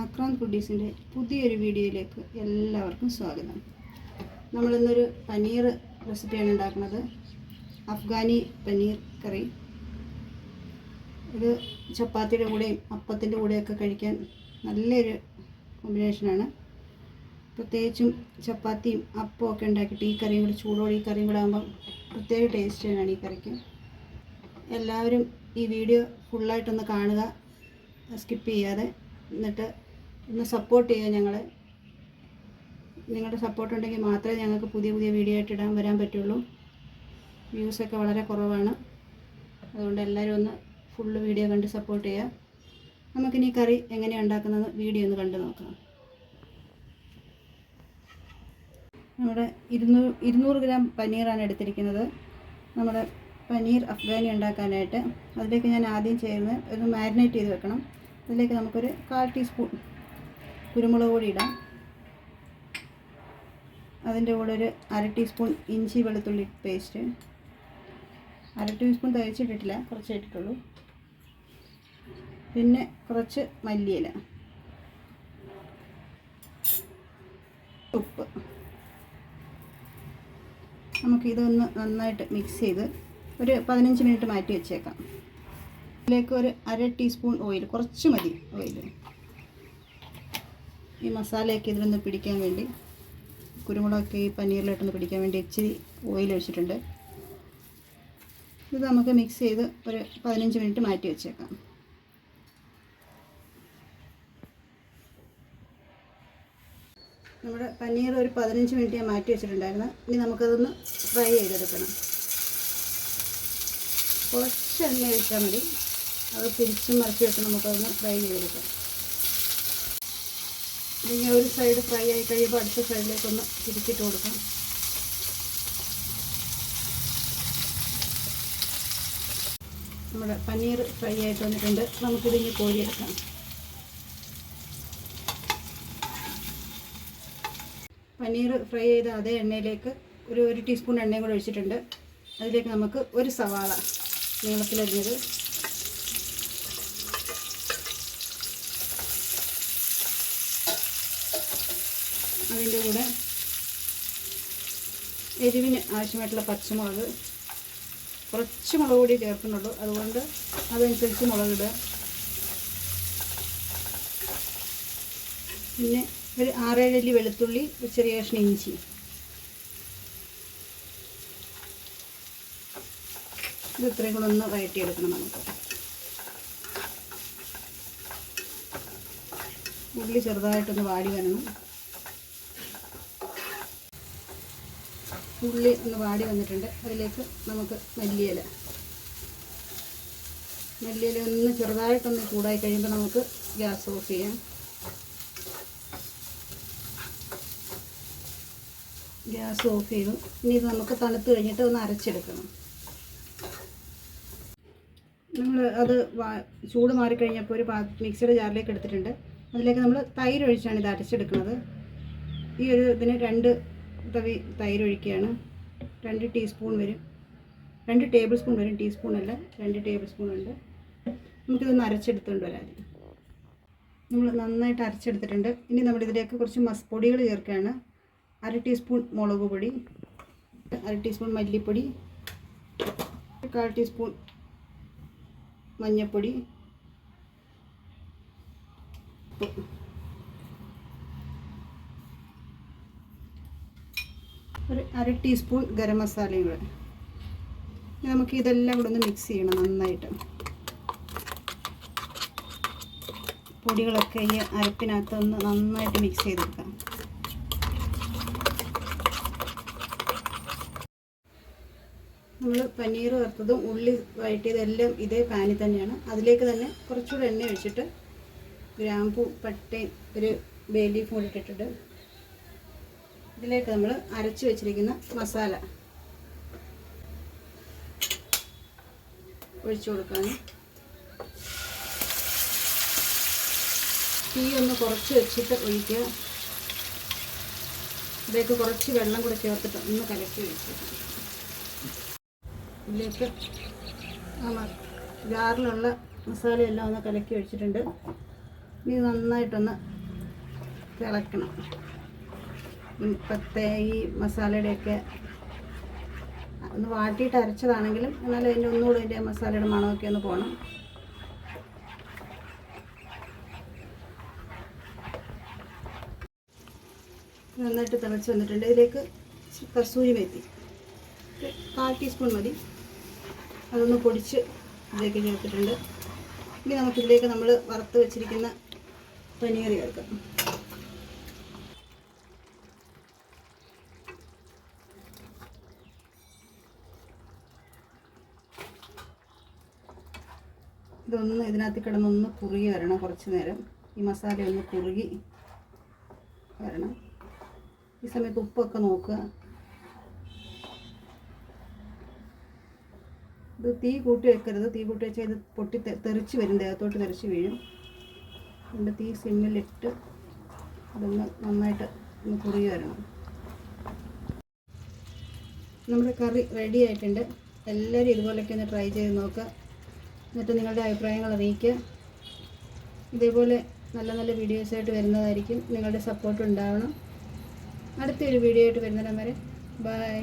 ആക്രാന്ത് ഫുഡീസിന്റെ പുതിയൊരു വീഡിയോയിലേക്ക് എല്ലാവർക്കും സ്വാഗതം. നമ്മളിന്നൊരു പനീർ റെസിപ്പിയാണ് ഉണ്ടാക്കുന്നത്. അഫ്ഗാനി പനീർ കറി. ഇത് ചപ്പാത്തിയുടെ കൂടെയും അപ്പത്തിന്റെ കൂടെയൊക്കെ കഴിക്കാൻ നല്ലൊരു കോമ്പിനേഷനാണ്. പ്രത്യേകിച്ചും ചപ്പാത്തിയും അപ്പവും ഒക്കെ ഉണ്ടാക്കിയിട്ട് ഈ കറിയും കൂടി ചൂടോടെ ഈ കറിയും കൂടെ ആകുമ്പം പ്രത്യേക ടേസ്റ്റ് തന്നെയാണ് ഈ കറിക്ക്. എല്ലാവരും ഈ വീഡിയോ ഫുള്ളായിട്ടൊന്ന് കാണുക. സ്കിപ്പ് ചെയ്യാതെ. എന്നിട്ട് ഒന്ന് സപ്പോർട്ട് ചെയ്യുക ഞങ്ങളെ. നിങ്ങളുടെ സപ്പോർട്ട് ഉണ്ടെങ്കിൽ മാത്രമേ ഞങ്ങൾക്ക് പുതിയ പുതിയ വീഡിയോ ആയിട്ട് ഇടാൻ വരാൻ പറ്റുള്ളൂ. വ്യൂസൊക്കെ വളരെ കുറവാണ്. അതുകൊണ്ട് എല്ലാവരും ഒന്ന് ഫുള്ള് വീഡിയോ കണ്ട് സപ്പോർട്ട് ചെയ്യുക. നമുക്കിനി കറി എങ്ങനെയാണ് ഉണ്ടാക്കുന്നത് വീഡിയോ ഒന്ന് കണ്ടു നോക്കാം. നമ്മുടെ ഇരുന്നൂറ് ഇരുന്നൂറ് ഗ്രാം പനീറാണ് എടുത്തിരിക്കുന്നത്. നമ്മുടെ പനീർ അഫ്ഗാനി ഉണ്ടാക്കാനായിട്ട്. അതിലേക്ക് ഞാൻ ആദ്യം ചെയ്യുന്നത് ഒന്ന് മാരിനേറ്റ് ചെയ്ത് വെക്കണം. അതിലേക്ക് നമുക്കൊരു കാൽ ടീസ്പൂൺ കുരുമുളക് പൊടി ഇടാം. അതിന്റെ കൂടെ ഒരു അര ടീസ്പൂൺ ഇഞ്ചി വെളുത്തുള്ളി പേസ്റ്റ്. അര ടീസ്പൂൺ തയ്ച്ചിട്ടിട്ടില്ല കുറച്ച് ഇട്ടിട്ടുള്ളൂ. പിന്നെ കുറച്ച് മല്ലിയില. ഉപ്പ്. നമുക്കിതൊന്ന് നന്നായിട്ട് മിക്സ് ചെയ്ത് ഒരു പതിനഞ്ച് മിനിറ്റ് മാറ്റി വെച്ചേക്കാം. ഇതിലേക്ക് ഒരു അര ടീസ്പൂൺ ഓയിൽ കുറച്ച് മതി ഓയിൽ. ഈ മസാലയൊക്കെ ഇതിലൊന്ന് പിടിക്കാൻ വേണ്ടി കുരുമുളകൊക്കെ ഈ പനീറിലോട്ടൊന്ന് പിടിക്കാൻ വേണ്ടി ഇച്ചിരി ഓയിൽ ഒഴിച്ചിട്ടുണ്ട്. ഇത് നമുക്ക് മിക്സ് ചെയ്ത് ഒരു പതിനഞ്ച് മിനിറ്റ് മാറ്റി വെച്ചേക്കാം. നമ്മുടെ പനീർ ഒരു പതിനഞ്ച് മിനിറ്റ് ഞാൻ മാറ്റി വെച്ചിട്ടുണ്ടായിരുന്നു. ഇനി നമുക്കതൊന്ന് ഫ്രൈ ചെയ്തെടുക്കണം. കുറച്ച് എണ്ണ ഒഴിച്ചാൽ മതി. അത് തിരിച്ചും മറിച്ച് വെച്ച് നമുക്കതൊന്ന് ഫ്രൈ ചെയ്തെടുക്കാം. ഇതിങ്ങനെ ഒരു സൈഡ് ഫ്രൈ ആയി കഴിയുമ്പോൾ അടുത്ത സൈഡിലേക്കൊന്ന് തിരിച്ചിട്ട് കൊടുക്കാം. നമ്മുടെ പനീർ ഫ്രൈ ആയിട്ട് വന്നിട്ടുണ്ട്. കോരി കോരിയെടുക്കാം. പനീർ ഫ്രൈ ചെയ്ത അതേ എണ്ണയിലേക്ക് ഒരു ഒരു ടീസ്പൂൺ എണ്ണയും കൂടെ ഒഴിച്ചിട്ടുണ്ട്. അതിലേക്ക് നമുക്ക് ഒരു സവാള നീളത്തിലരിഞ്ഞത് അതിന്റെ കൂടെ എരിവിന് ആവശ്യമായിട്ടുള്ള പച്ചമുളക് കുറച്ച് മുളക് പൊടി ചേർക്കുന്നുള്ളൂ. അതുകൊണ്ട് അതനുസരിച്ച് മുളകിടുക. പിന്നെ ഒരു ആറേഴല്ലി വെളുത്തുള്ളി ഒരു ചെറിയ കഷ്ണം ഇഞ്ചി. ഇത് ഇത്രയും കൂടെ ഒന്ന് വഴറ്റിയെടുക്കണം നമുക്ക്. ഉള്ളി ചെറുതായിട്ടൊന്ന് വാടി വരണം. ഉള്ളി ഒന്ന് വാടി വന്നിട്ടുണ്ട്. അതിലേക്ക് നമുക്ക് മല്ലിയില. മല്ലിയില ഒന്ന് ചെറുതായിട്ടൊന്ന് ചൂടായി കഴിയുമ്പോൾ നമുക്ക് ഗ്യാസ് ഓഫ് ചെയ്യാം. ഗ്യാസ് ഓഫ് ചെയ്തു. ഇനി ഇത് നമുക്ക് തണുത്ത് കഴിഞ്ഞിട്ട് ഒന്ന് അരച്ചെടുക്കണം. നമ്മൾ അത് ചൂട് മാറിക്കഴിഞ്ഞപ്പോൾ ഒരു മിക്സിയുടെ ജാറിലേക്ക് എടുത്തിട്ടുണ്ട്. അതിലേക്ക് നമ്മൾ തൈര് ഒഴിച്ചാണ് ഇത് അരച്ചെടുക്കുന്നത്. ഈ ഒരു ഇതിന് രണ്ട് തവി തൈരൊഴിക്കുകയാണ്. രണ്ട് ടീസ്പൂൺ വരും. രണ്ട് ടേബിൾ സ്പൂൺ വരും. ടീസ്പൂൺ അല്ല രണ്ട് ടേബിൾ സ്പൂൺ ഉണ്ട്. നമുക്കിതൊന്ന് അരച്ചെടുത്തുകൊണ്ട് വരാം നമ്മൾ നന്നായിട്ട് അരച്ചെടുത്തിട്ടുണ്ട്. ഇനി നമ്മൾ ഇതിലേക്ക് കുറച്ച് മസ് പൊടികൾ ചേർക്കുകയാണ്. അര ടീസ്പൂൺ മുളക് പൊടി അര ടീസ്പൂൺ മല്ലിപ്പൊടി കാൽ ടീസ്പൂൺ മഞ്ഞൾപ്പൊടി ഒരു അര ടീസ്പൂൺ ഗരം മസാലയും കൂടെ. നമുക്ക് ഇതെല്ലാം കൂടെ ഒന്ന് മിക്സ് ചെയ്യണം നന്നായിട്ട്. പൊടികളൊക്കെ ഈ അരപ്പിനകത്ത് ഒന്ന് നന്നായിട്ട് മിക്സ് ചെയ്തെടുക്കാം. നമ്മൾ പനീർ വറുത്തതും ഉള്ളി വഴറ്റിയതെല്ലാം ഇതേ പാനിൽ തന്നെയാണ്. അതിലേക്ക് തന്നെ കുറച്ചുകൂടെ എണ്ണ ഒഴിച്ചിട്ട് ഗ്രാമ്പൂ പട്ടയും ഒരു ബേ ലീഫും കൂടി ഇട്ടിട്ടുണ്ട്. ഇതിലേക്ക് നമ്മൾ അരച്ച് വെച്ചിരിക്കുന്ന മസാല ഒഴിച്ചു കൊടുക്കാൻ തീ ഒന്ന് കുറച്ച് വെച്ചിട്ട് ഒഴിക്കുക. ഇതിലേക്ക് കുറച്ച് വെള്ളം കൂടെ ചേർത്തിട്ട് ഒന്ന് കലക്കി ഒഴിച്ചേക്കാം ഇതിലേക്ക് ജാറിലുള്ള മസാലയെല്ലാം ഒന്ന് കലക്കി ഒഴിച്ചിട്ടുണ്ട് ഇനി നന്നായിട്ടൊന്ന് തിളക്കണം. ഇപ്പോഴത്തെ ഈ മസാലയുടെയൊക്കെ ഒന്ന് വാട്ടിയിട്ട് അരച്ചതാണെങ്കിലും എന്നാലും അതിന്റെ ഒന്നുകൂടെ അതിന്റെ മസാലയുടെ മണമൊക്കെ ഒന്ന് പോകണം നന്നായിട്ട് തിളച്ച് വന്നിട്ടുണ്ട്. ഇതിലേക്ക് കസൂരി മെത്തി. കാൽ ടീസ്പൂൺ മതി. അതൊന്ന് പൊടിച്ച് ഇതിലേക്ക് ചേർത്തിട്ടുണ്ട്. ഇനി നമുക്കിതിലേക്ക് നമ്മൾ വറുത്ത് വെച്ചിരിക്കുന്ന പനീർ ചേർക്കാം. ഇതൊന്ന് ഇതിനകത്ത് കിടന്നൊന്ന് കുറുകി വരണം കുറച്ച് നേരം. ഈ മസാല ഒന്ന് കുറുകി വരണം. ഈ സമയത്ത് ഉപ്പൊക്കെ നോക്കുക. ഇത് തീ കൂട്ടി വെക്കരുത്. തീ കൂട്ടി വെച്ചാൽ ഇത് പൊട്ടി തെറിച്ച് വരും. ദേഹത്തോട്ട് തെറിച്ച് വീഴും. അതുകൊണ്ട് തീ സിമ്മിലിട്ട് ഇതൊന്ന് നന്നായിട്ട് ഒന്ന് കുറുകി വരണം. നമ്മുടെ കറി റെഡി ആയിട്ടുണ്ട്. എല്ലാവരും ഇതുപോലെയൊക്കെ ഒന്ന് ട്രൈ ചെയ്ത് നോക്കുക എന്നിട്ട് നിങ്ങളുടെ അഭിപ്രായങ്ങൾ അറിയിക്കുക. ഇതേപോലെ നല്ല നല്ല വീഡിയോസായിട്ട് വരുന്നതായിരിക്കും നിങ്ങളുടെ സപ്പോർട്ട് ഉണ്ടാവണം. അടുത്തൊരു വീഡിയോ ആയിട്ട് വരുന്നിടം വരെ ബൈ